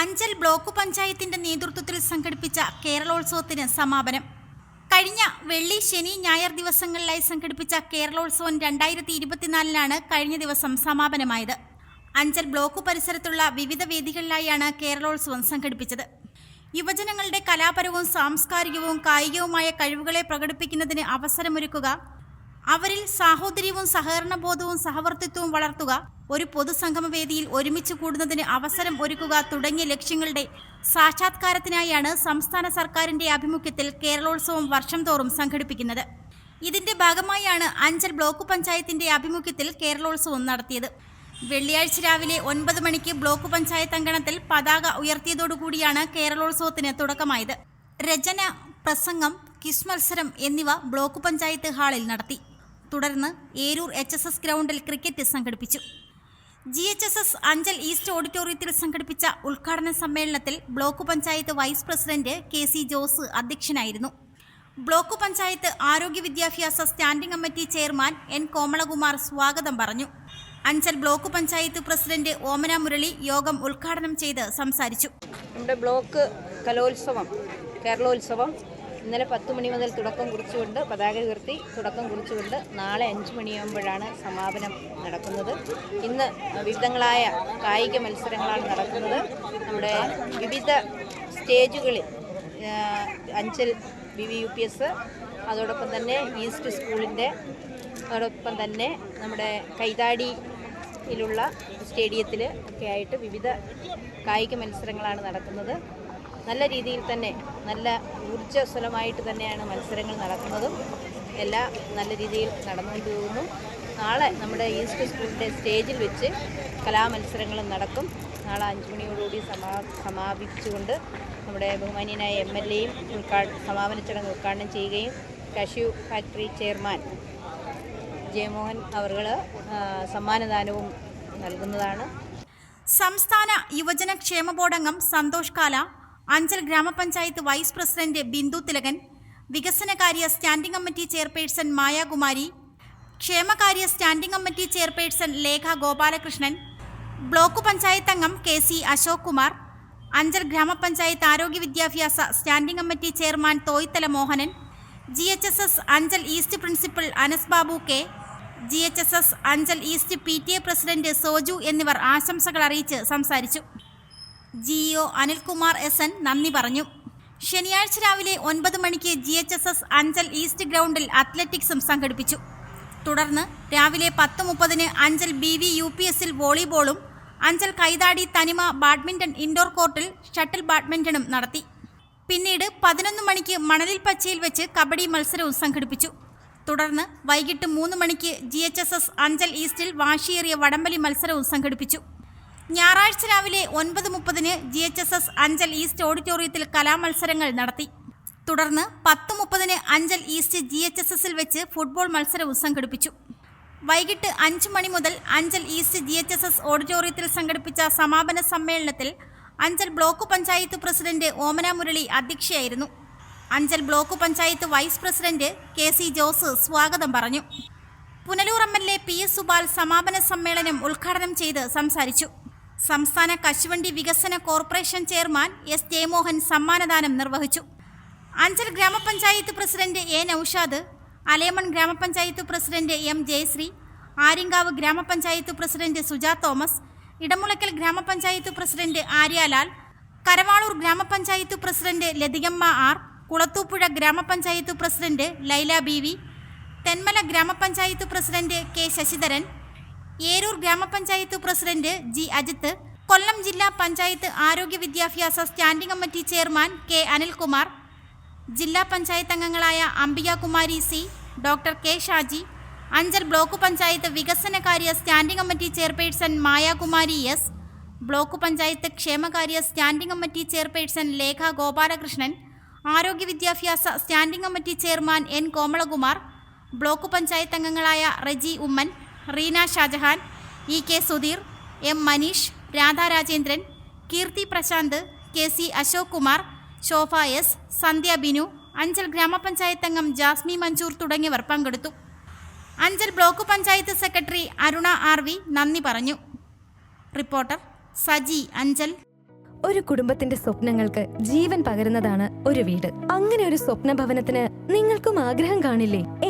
Anchal block പഞ്ചായത്തിന്റെ നേതൃത്വത്തിൽ സംഘടിപ്പിച്ച കേരളോത്സവത്തിന് സമാപനം. കഴിഞ്ഞ വെള്ളി ശനി ഞായർ ദിവസങ്ങളിലായി സംഘടിപ്പിച്ച കേരളോത്സവം രണ്ടായിരത്തി ഇരുപത്തിനാലിനാണ് കഴിഞ്ഞ ദിവസം സമാപനമായത്. അഞ്ചൽ ബ്ലോക്ക് പരിസരത്തുള്ള വിവിധ വേദികളിലായാണ് കേരളോത്സവം സംഘടിപ്പിച്ചത്. യുവജനങ്ങളുടെ കലാപരവും സാംസ്കാരികവും കായികവുമായ കഴിവുകളെ പ്രകടിപ്പിക്കുന്നതിന് അവസരമൊരുക്കുക അവരിൽ സാഹോദര്യവും സഹകരണബോധവും സഹവർത്തിത്വവും വളർത്തുക ഒരു പൊതുസംഗമ വേദിയിൽ ഒരുമിച്ച് കൂടുന്നതിന് അവസരം ഒരുക്കുക തുടങ്ങിയ ലക്ഷ്യങ്ങളുടെ സാക്ഷാത്കാരത്തിനായാണ് സംസ്ഥാന സർക്കാരിന്റെ ആഭിമുഖ്യത്തിൽ കേരളോത്സവം വർഷം തോറും സംഘടിപ്പിക്കുന്നത്. ഇതിന്റെ ഭാഗമായാണ് അഞ്ചൽ ബ്ലോക്ക് പഞ്ചായത്തിന്റെ ആഭിമുഖ്യത്തിൽ കേരളോത്സവം നടത്തിയത്. വെള്ളിയാഴ്ച രാവിലെ ഒൻപത് മണിക്ക് ബ്ലോക്ക് പഞ്ചായത്ത് അങ്കണത്തിൽ പതാക ഉയർത്തിയതോടുകൂടിയാണ് കേരളോത്സവത്തിന് തുടക്കമായത്. രചന പ്രസംഗം കിസ് മത്സരം എന്നിവ ബ്ലോക്ക് പഞ്ചായത്ത് ഹാളിൽ നടത്തി. തുടർന്ന് ഏരൂർ എച്ച് എസ് എസ് ഗ്രൗണ്ടിൽ ക്രിക്കറ്റ് സംഘടിപ്പിച്ചു. G H S S Anchal east ഓഡിറ്റോറിയത്തിൽ സംഘടിപ്പിച്ച ഉദ്ഘാടന സമ്മേളനത്തിൽ block panchayat vice president K C Jose അധ്യക്ഷനായിരുന്നു. ബ്ലോക്ക് പഞ്ചായത്ത് ആരോഗ്യ വിദ്യാഭ്യാസ standing committee chairman N Komalakumar സ്വാഗതം പറഞ്ഞു. അഞ്ചൽ ബ്ലോക്ക് പഞ്ചായത്ത് പ്രസിഡന്റ് ഓമന മുരളി യോഗം ഉദ്ഘാടനം ചെയ്ത് സംസാരിച്ചു. നമ്മുടെ ബ്ലോക്ക് കലോത്സവം കേരളോത്സവം ഇന്നലെ പത്ത് മണി മുതൽ തുടക്കം കുറിച്ചുകൊണ്ട് പതാക ഉയർത്തി തുടക്കം കുറിച്ചുകൊണ്ട് നാളെ അഞ്ച് മണിയാകുമ്പോഴാണ് സമാപനം നടക്കുന്നത്. ഇന്ന് വിവിധങ്ങളായ കായിക മത്സരങ്ങളാണ് നടക്കുന്നത്. നമ്മുടെ വിവിധ സ്റ്റേജുകളിൽ Anchal B V U P S അതോടൊപ്പം തന്നെ ഈസ്റ്റ് സ്കൂളിന്റെ അതോടൊപ്പം തന്നെ നമ്മുടെ കൈതാടിയിലുള്ള സ്റ്റേഡിയത്തിൽ ഒക്കെ ആയിട്ട് വിവിധ കായിക മത്സരങ്ങളാണ് നടക്കുന്നത്. നല്ല രീതിയിൽ തന്നെ നല്ല ഊർജസ്വലമായിട്ട് തന്നെയാണ് മത്സരങ്ങൾ നടക്കുന്നതും. എല്ലാം നല്ല രീതിയിൽ നടന്നുകൊണ്ട് പോകുന്നു നാളെ നമ്മുടെ ഈസ്റ്റ് സ്കൂളിന്റെ സ്റ്റേജിൽ വെച്ച് കലാമത്സരങ്ങളും നടക്കും. നാളെ അഞ്ച് മണിയോടുകൂടി സമാ സമാപിച്ചുകൊണ്ട് നമ്മുടെ ബഹുമാന്യനായ എം എൽ എയും ഉദ്ഘാട സമാപന ചടങ്ങ് ഉദ്ഘാടനം ചെയ്യുകയും കശു ഫാക്ടറി ചെയർമാൻ ജയമോഹൻ അവർ സമ്മാനദാനവും നൽകുന്നതാണ്. സംസ്ഥാന യുവജന ക്ഷേമ ബോർഡംഗം സന്തോഷ് കാല അഞ്ചൽ ഗ്രാമപഞ്ചായത്ത് വൈസ് പ്രസിഡന്റ് ബിന്ദു തിലകൻ വികസനകാര്യ സ്റ്റാൻഡിംഗ് കമ്മിറ്റി ചെയർപേഴ്സൺ മായാകുമാരി ക്ഷേമകാര്യ standing committee chairperson Lekha Gopalakrishnan block panchayat അംഗം കെ സി അശോക് കുമാർ അഞ്ചൽ ഗ്രാമപഞ്ചായത്ത് ആരോഗ്യ വിദ്യാഭ്യാസ standing committee chairman Thoythala Mohanan G H S S Anchal east principal Anas Babu K G H S S Anchal east P T A president Soju എന്നിവർ ആശംസകൾ അറിയിച്ച് സംസാരിച്ചു. GEO Anilkumar S N നന്ദി പറഞ്ഞു. ശനിയാഴ്ച രാവിലെ ഒൻപത് മണിക്ക് G H S S Anchal east ഗ്രൗണ്ടിൽ അത്ലറ്റിക്സും സംഘടിപ്പിച്ചു. തുടർന്ന് രാവിലെ പത്ത് മുപ്പതിന് Anchal B V U P എസിൽ വോളിബോളും അഞ്ചൽ കൈതാടി തനിമ ബാഡ്മിന്റൺ ഇൻഡോർ കോർട്ടിൽ ഷട്ടിൽ ബാഡ്മിന്റണും നടത്തി. പിന്നീട് പതിനൊന്ന് മണിക്ക് മണലിൽ പച്ചയിൽ വെച്ച് കബഡി മത്സരവും സംഘടിപ്പിച്ചു. തുടർന്ന് വൈകിട്ട് മൂന്ന് മണിക്ക് G H S S Anchal ഈസ്റ്റിൽ വാശിയേറിയ വടംവലി മത്സരവും സംഘടിപ്പിച്ചു. ഞായറാഴ്ച രാവിലെ ഒൻപത് മുപ്പതിന് G H S S Anchal east ഓഡിറ്റോറിയത്തിൽ കലാമത്സരങ്ങൾ നടത്തി. തുടർന്ന് പത്ത് മുപ്പതിന് Anchal east G H S എസിൽ വെച്ച് ഫുട്ബോൾ മത്സരവും സംഘടിപ്പിച്ചു. വൈകിട്ട് അഞ്ച് മണി മുതൽ Anchal east G H S S ഓഡിറ്റോറിയത്തിൽ സംഘടിപ്പിച്ച സമാപന സമ്മേളനത്തിൽ Anchal block panchayat president Omana Murali അധ്യക്ഷയായിരുന്നു. Anchal block panchayat vice president K C Jose സ്വാഗതം പറഞ്ഞു. Punalur M L A P S Subal സമാപന സമ്മേളനം ഉദ്ഘാടനം ചെയ്ത് സംസാരിച്ചു. സംസ്ഥാന കശുവണ്ടി വികസന കോർപ്പറേഷൻ ചെയർമാൻ എസ് ജയമോഹൻ സമ്മാനദാനം നിർവഹിച്ചു. അഞ്ചൽ ഗ്രാമപഞ്ചായത്ത് പ്രസിഡന്റ് എ നൌഷാദ് അലേമൺ ഗ്രാമപഞ്ചായത്ത് പ്രസിഡന്റ് എം ജയശ്രീ ആര്യങ്കാവ് ഗ്രാമപഞ്ചായത്ത് പ്രസിഡന്റ് സുജാ തോമസ് ഇടമുളയ്ക്കൽ ഗ്രാമപഞ്ചായത്ത് പ്രസിഡന്റ് ആര്യാലാൽ കരവാളൂർ ഗ്രാമപഞ്ചായത്ത് president Lathikamma R Kulathupuzha grama panchayat president Laila B V Thenmala grama panchayat president K Sasidharan Eroor ഗ്രാമപഞ്ചായത്ത് പ്രസിഡന്റ് ജി അജിത്ത് കൊല്ലം ജില്ലാ പഞ്ചായത്ത് ആരോഗ്യ വിദ്യാഭ്യാസ standing committee chairman K Anilkumar ജില്ലാ പഞ്ചായത്ത് അംഗങ്ങളായ Ambikakumari C doctor K Shaji Anchal block panchayat വികസനകാര്യ standing committee chairperson Mayakumari S block panchayat ക്ഷേമകാര്യ standing committee chairperson Lekha Gopalakrishnan ആരോഗ്യ വിദ്യാഭ്യാസ standing committee chairman N Komalakumar block panchayat അംഗങ്ങളായ Reji Oommen Reena Shajahan E K Sudheer M Manish Radha Rajendran Keerthi Prashanth K C Ashok Kumar Shobha S Sandhya Binu Anchal grama panchayat അംഗം ജാസ്മി മഞ്ചൂർ തുടങ്ങിയവർ പങ്കെടുത്തു. Anchal block panchayat secretary Aruna R V നന്ദി പറഞ്ഞു. Reporter Saji Anchal. ഒരു കുടുംബത്തിന്റെ സ്വപ്നങ്ങൾക്ക് ജീവൻ പകരുന്നതാണ് ഒരു വീട്. അങ്ങനെ ഒരു സ്വപ്ന ഭവനത്തിന് നിങ്ങൾക്കും ആഗ്രഹം കാണില്ലേ?